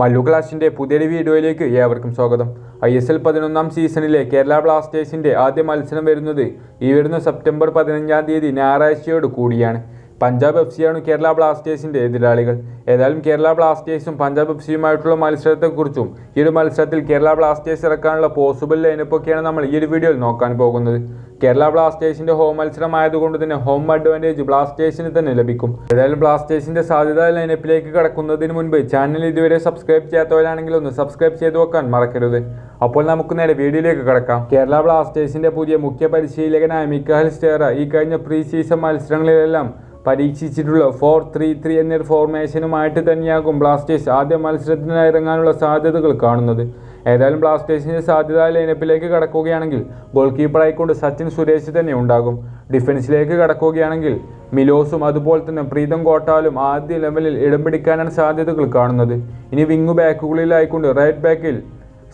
മല്ലു ക്ലാസിന്റെ പുതിയൊരു വീഡിയോയിലേക്ക് ഏവർക്കും സ്വാഗതം. ഐ എസ് എൽ പതിനൊന്നാം സീസണിലെ കേരള ബ്ലാസ്റ്റേഴ്സിന്റെ ആദ്യ മത്സരം വരുന്നത് ഈ വരുന്ന സെപ്റ്റംബർ പതിനഞ്ചാം തീയതി ഞായറാഴ്ചയോട് കൂടിയാണ്. പഞ്ചാബ് എഫ് സിയാണ് കേരള ബ്ലാസ്റ്റേഴ്സിന്റെ എതിരാളികൾ. ഏതായാലും കേരള ബ്ലാസ്റ്റേഴ്സും പഞ്ചാബ് എഫ് സിയുമായിട്ടുള്ള മത്സരത്തെക്കുറിച്ചും ഈ ഒരു മത്സരത്തിൽ കേരള ബ്ലാസ്റ്റേഴ്സ് ഇറക്കാനുള്ള പോസിബിൾ ലൈനപ്പൊക്കെയാണ് നമ്മൾ ഈ ഒരു വീഡിയോയിൽ നോക്കാൻ പോകുന്നത്. കേരള ബ്ലാസ്റ്റേഴ്സിന്റെ ഹോം മത്സരമായതുകൊണ്ട് തന്നെ ഹോം അഡ്വാന്റേജ് ബ്ലാസ്റ്റേഴ്സിന് തന്നെ ലഭിക്കും. ഏതായാലും ബ്ലാസ്റ്റേഴ്സിന്റെ സാധ്യത ലൈനപ്പിലേക്ക് കടക്കുന്നതിന് മുൻപ് ചാനൽ ഇതുവരെ സബ്സ്ക്രൈബ് ചെയ്യാത്തവരാണെങ്കിൽ ഒന്ന് സബ്സ്ക്രൈബ് ചെയ്ത് വെക്കാൻ മറക്കരുത്. അപ്പോൾ നമുക്ക് നേരെ വീഡിയോയിലേക്ക് കടക്കാം. കേരള ബ്ലാസ്റ്റേഴ്സിന്റെ പുതിയ മുഖ്യ പരിശീലകനായ മിക്കഹൽ സ്റ്റേറ ഈ കഴിഞ്ഞ പ്രീ സീസൺ മത്സരങ്ങളിലെല്ലാം പരീക്ഷിച്ചിട്ടുള്ള ഫോർ ത്രീ ത്രീ എന്നൊരു ഫോർമേഷനുമായിട്ട് തന്നെയാകും ബ്ലാസ്റ്റേഴ്സ് ആദ്യ മത്സരത്തിനായി ഇറങ്ങാനുള്ള സാധ്യതകൾ കാണുന്നത്. ഏതായാലും ബ്ലാസ്റ്റേഴ്സിന്റെ സാധ്യത ലൈനപ്പിലേക്ക് കടക്കുകയാണെങ്കിൽ ഗോൾ കീപ്പറായിക്കൊണ്ട് സച്ചിൻ സുരേഷ് തന്നെ ഉണ്ടാകും. ഡിഫൻസിലേക്ക് കടക്കുകയാണെങ്കിൽ മിലോസും അതുപോലെ തന്നെ പ്രീതം കോട്ടാലും ആദ്യ ലെവലിൽ ഇടം പിടിക്കാനാണ് സാധ്യതകൾ കാണുന്നത്. ഇനി വിങ് ബാക്കുകളിലായിക്കൊണ്ട് റൈറ്റ് ബാക്കിൽ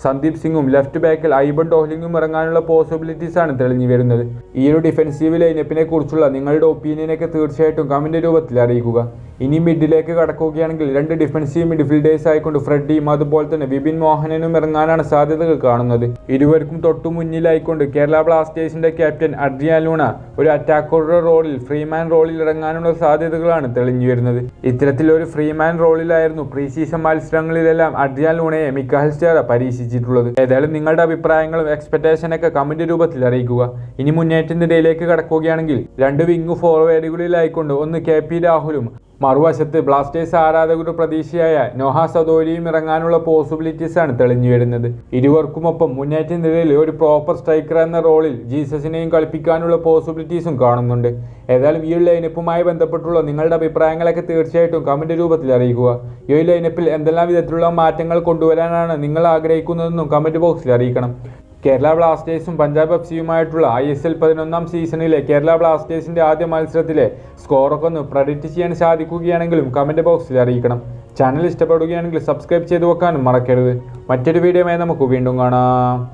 സന്ദീപ് സിംഗും ലെഫ്റ്റ് ബാക്കിൽ ഐബൺ ഡോഹ്ലിങ്ങും ഇറങ്ങാനുള്ള പോസിബിലിറ്റീസാണ് തെളിഞ്ഞു വരുന്നത്. ഈ ഒരു ഡിഫൻസീവ് ലൈനപ്പിനെ കുറിച്ചുള്ള നിങ്ങളുടെ ഒപ്പീനിയനൊക്കെ തീർച്ചയായിട്ടും കമന്റ് രൂപത്തിൽ അറിയിക്കുക. ഇനി മിഡിലേക്ക് കടക്കുകയാണെങ്കിൽ രണ്ട് ഡിഫൻസീവ് മിഡ്ഫീൽഡേഴ്സ് ആയിക്കൊണ്ട് ഫ്രെഡിയും അതുപോലെ തന്നെ വിപിൻ മോഹനനും ഇറങ്ങാനാണ് സാധ്യതകൾ കാണുന്നത്. ഇരുവർക്കും തൊട്ടു മുന്നിലായിക്കൊണ്ട് കേരള ബ്ലാസ്റ്റേഴ്സിന്റെ ക്യാപ്റ്റൻ അഡ്രിയാൻ ലൂണ ഒരു അറ്റാക്കറുടെ റോളിൽ ഫ്രീമാൻ റോളിൽ ഇറങ്ങാനുള്ള സാധ്യതകളാണ് തെളിഞ്ഞു വരുന്നത്. ഇത്തരത്തിൽ ഒരു ഫ്രീമാൻ റോളിലായിരുന്നു പ്രീ സീസൺ മത്സരങ്ങളിലെല്ലാം അഡ്രിയാൻ ലൂണയെ മിക്കാഹൽ സ്റ്റേറ പരീക്ഷിച്ചിട്ടുള്ളത്. ഏതായാലും നിങ്ങളുടെ അഭിപ്രായങ്ങളും എക്സ്പെക്ടേഷനൊക്കെ കമന്റ് രൂപത്തിൽ അറിയിക്കുക. ഇനി മുന്നേറ്റ നിരയിലേക്ക് കടക്കുകയാണെങ്കിൽ രണ്ട് വിങ് ഫോർവേഡുകളിലായിക്കൊണ്ട് ഒന്ന് കെ പി രാഹുലും മറുവശത്ത് ബ്ലാസ്റ്റേഴ്സ് ആരാധകരുടെ പ്രതീക്ഷയായ നോഹ സദോലിയും ഇറങ്ങാനുള്ള പോസിബിലിറ്റീസ് ആണ് തെളിഞ്ഞു വരുന്നത്. ഇരുവർക്കുമൊപ്പം മുന്നേറ്റ നിലയിൽ ഒരു പ്രോപ്പർ സ്ട്രൈക്കർ എന്ന റോളിൽ ജീസസിനെയും കളിപ്പിക്കാനുള്ള പോസിബിലിറ്റീസും കാണുന്നുണ്ട്. ഏതായാലും ഈ ലൈനപ്പുമായി ബന്ധപ്പെട്ടുള്ള നിങ്ങളുടെ അഭിപ്രായങ്ങളൊക്കെ തീർച്ചയായിട്ടും കമന്റ് രൂപത്തിൽ അറിയിക്കുക. ഈ ലൈനപ്പിൽ എന്തെല്ലാം വിധത്തിലുള്ള മാറ്റങ്ങൾ കൊണ്ടുവരാനാണ് നിങ്ങൾ ആഗ്രഹിക്കുന്നതെന്നും കമന്റ് ബോക്സിൽ അറിയിക്കണം. കേരള ബ്ലാസ്റ്റേഴ്സും പഞ്ചാബ് എഫ് സിയുമായിട്ടുള്ള ഐ എസ് എൽ പതിനൊന്നാം സീസണിലെ കേരള ബ്ലാസ്റ്റേഴ്സിന്റെ ആദ്യ മത്സരത്തിലെ സ്കോറൊക്കെ ഒന്ന് പ്രഡിക്റ്റ് ചെയ്യാൻ സാധിക്കുകയാണെങ്കിലും കമന്റ് ബോക്സിൽ അറിയിക്കണം. ചാനൽ ഇഷ്ടപ്പെടുകയാണെങ്കിൽ സബ്സ്ക്രൈബ് ചെയ്ത് വെക്കാനും മറക്കരുത്. മറ്റൊരു വീഡിയോയുമായി നമുക്ക് വീണ്ടും കാണാം.